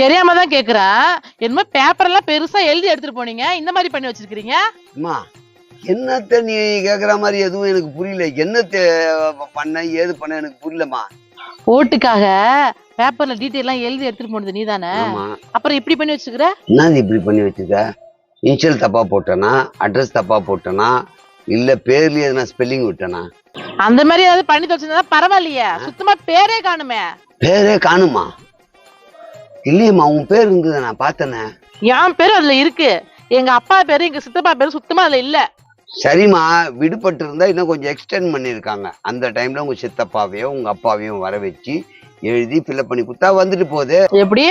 தெரியாம தான் கேக்குறேன் என்னமோ பேப்பர் எல்லாம் பெருசா எழுதி எடுத்துட்டு போனீங்க. இந்த மாதிரி பண்ணி வச்சிருக்கீங்க அம்மா என்னத்த நீ கேக்குற மாதிரி எதுவும் எனக்கு புரியல. என்னத்த பண்ண ஏது பண்ண எனக்கு புரியலம்மா. ஓட்டுக்காக பேப்பர்ல டீட்டெயில் எல்லாம் எழுதி எடுத்துட்டு போனது நீதானே? ஆமா. அப்புறம் இப்படி பண்ணி வச்சுக்கிற என்னது இப்படி பண்ணி வச்சிருக்க? இனிஷியல் தப்பா போட்டேனா? அட்ரஸ் தப்பா போட்டேனா? இல்ல பேர்லயே எதுனா ஸ்பெல்லிங் விட்டேனா? அந்த மாதிரி ஏதாவது பண்ணி வச்சிருந்தா பரவாயில்லையே. சுத்தமா பேரே காணுமே. பேரே காணுமா? இல்லையம்மா உன் பேர் இருந்தது நான் பார்த்தேனே. என் பேரு அதுல இருக்கு. எங்க அப்பா பேரு எங்க சித்தப்பா பேரு சுத்தமா அதுல இல்ல. சரிம்மா விடுபட்டு இருந்தா இன்னும் கொஞ்சம் எக்ஸ்டெண்ட் பண்ணியிருக்காங்க. அந்த டைம்ல உங்க சித்தப்பாவையும் உங்க அப்பாவையும் வர வச்சு எழுதி ஃபில்அப் பண்ணி கொடுத்தா வந்துட்டு போகுது. எப்படி?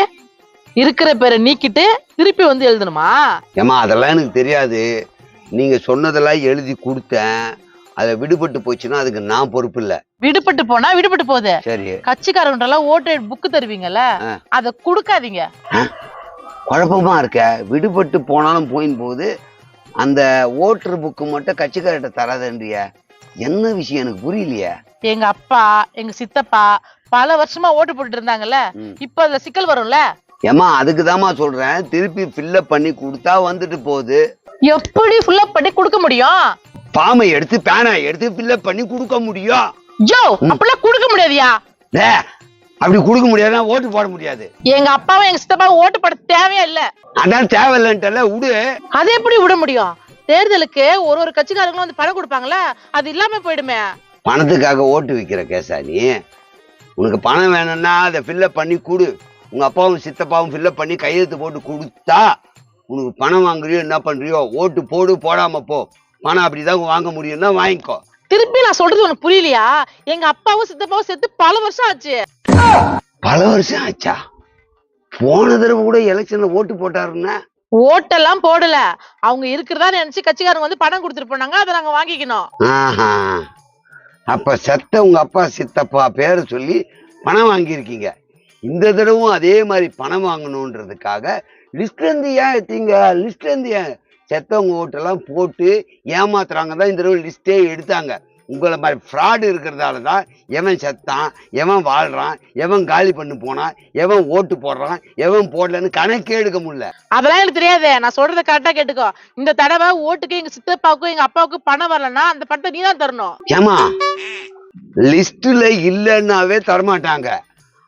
இருக்கிற பேரை நீக்கிட்டு திருப்பி வந்து எழுதணுமா? ஏம்மா அதெல்லாம் எனக்கு தெரியாது. நீங்க சொன்னதெல்லாம் எழுதி கொடுத்தேன். அதை விடுபட்டு போச்சுன்னா அதுக்கு நான் பொறுப்பு இல்லை. விடுபட்டு போனா விடுபட்டு போகுது. சரி. கட்சிக்காரங்கள்ட்ட ஓட்டு புக்கு தருவீங்கல்ல. அத குடுக்காதீங்க. குழப்பமா இருக்க. விடுபட்டு போனாலும் போயின் போகுது அந்த ஓட்டர் புக்கு மட்டும் கட்சிக்கார்ட்ட தராதன்றிய என்ன விஷயம் எனக்கு புரியலையே. எங்க அப்பா எங்க சித்தப்பா பல வருஷமா ஓட்டு போட்டுட்டு இருந்தாங்கல்ல. இப்ப அதுல சிக்கல் வரும்ல? ஏம்மா அதுக்கு சொல்றேன். திருப்பி ஃபில்லப் பண்ணி கொடுத்தா வந்துட்டு போகுது. எப்படி ஃபுல்லப் பண்ணி கொடுக்க முடியும்? ஃபார்மை எடுத்து பேனை எடுத்து ஃபில்லப் பண்ணி கொடுக்க முடியும் ஜோ அப்படிலாம் கொடுக்க முடியாதியா? டே, அப்படி கொடுக்க முடியாதுன்னா ஓட்டு போட முடியாது. எங்க அப்பாவும் எங்க சித்தப்பாவும் ஓட்டு போட தேவையே இல்ல அதான் தேவையில்லைன்ட்டல விடு. அதை எப்படி விட முடியும்? தேர்தலுக்கு ஒரு ஒரு கட்சிக்காரங்களும் வந்து பணம் கொடுப்பாங்கல்ல அது இல்லாம போயிடுமே. பணத்துக்காக ஓட்டு விற்கிற கேசா நீ உனக்கு பணம் வேணும்னா அதை ஃபில்லப் பண்ணி கொடு. உங்க அப்பாவும் சித்தப்பாவும் ஃபில்லப் பண்ணி கையெழுத்து போட்டு கொடுத்தா உனக்கு பணம் வாங்குறியோ என்ன பண்றியோ ஓட்டு போடு போடாம போ. பணம் அப்படிதான் வாங்க முடியும்னா வாங்கிக்கோ. திருப்பி நான் சொல்றது உனக்கு புரியலையா? எங்க அப்பாவும் சித்தப்பாவும் செத்து பல வருஷம் ஆச்சு. பல வருஷம் ஆச்சா? போன தடவை கூட எலெக்ஷன்ல ஓட்டு போட்டாருன்னா? ஓட்டெல்லாம் போடல. அவங்க இருக்கிறதா நினைச்சு கட்சிக்காரங்க வந்து பணம் கொடுத்துட்டு போனாங்க அதை நாங்க வாங்கிக்கணும். அப்ப செத்த உங்க அப்பா சித்தப்பா பேரை சொல்லி பணம் வாங்கியிருக்கீங்க. இந்த தடவும் அதே மாதிரி பணம் வாங்கணுன்றதுக்காக லிஸ்ட்ல இருந்து ஏன் எடுத்தீங்க? லிஸ்ட்ல இருந்து ஏன் செத்தவங்க ஓட்டெல்லாம் போட்டு ஏமாத்துறாங்க தான் இந்த தடவை லிஸ்டே எடுத்தாங்க. உங்களை மாதிரி ஃப்ராடு இருக்கிறதால தான் எவன் செத்தான் எவன் வாழ்றான் எவன் காலி பண்ணி போனான் எவன் ஓட்டு போடுறான் எவன் போடலன்னு கணக்கே எடுக்க முடியல. அதெல்லாம் எனக்கு தெரியாது. நான் சொல்றத கரெக்டா கேட்டுக்கோ. இந்த தடவை ஓட்டுக்கு எங்க சித்தப்பாவுக்கும் எங்க அப்பாவுக்கும் பணம் வரலன்னா அந்த பணத்தை நீ தான் தரணும். ஏமா லிஸ்ட்ல இல்லைன்னாவே தரமாட்டாங்க.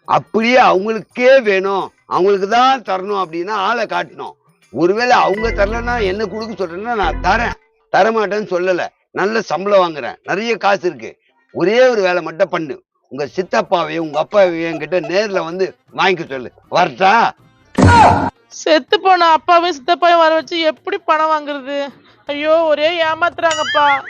அப்படியே அவங்களுக்கே வேணும். அவங்களுக்கு தான் தரணும் அப்படின்னா ஆளை காட்டணும். ஒருவேளை அவங்க தரலன்னா என்ன கொடுக்க சொல்றேன்னா நான் தரேன். தரமாட்டேன்னு சொல்லல. நல்ல சம்பளம் வாங்குறேன். நிறைய காசு இருக்கு. ஒரே ஒரு வேலை மட்டும் பண்ணு. உங்க சித்தப்பாவையும் உங்க அப்பாவையும் என்கிட்ட நேர்ல வந்து வாங்கிக்க சொல்லு. வரட்டா? செத்து போன அப்பாவையும் சித்தப்பாவையும் வர வச்சு எப்படி பணம் வாங்குறது? ஐயோ ஒரே ஏமாத்துறாங்கப்பா.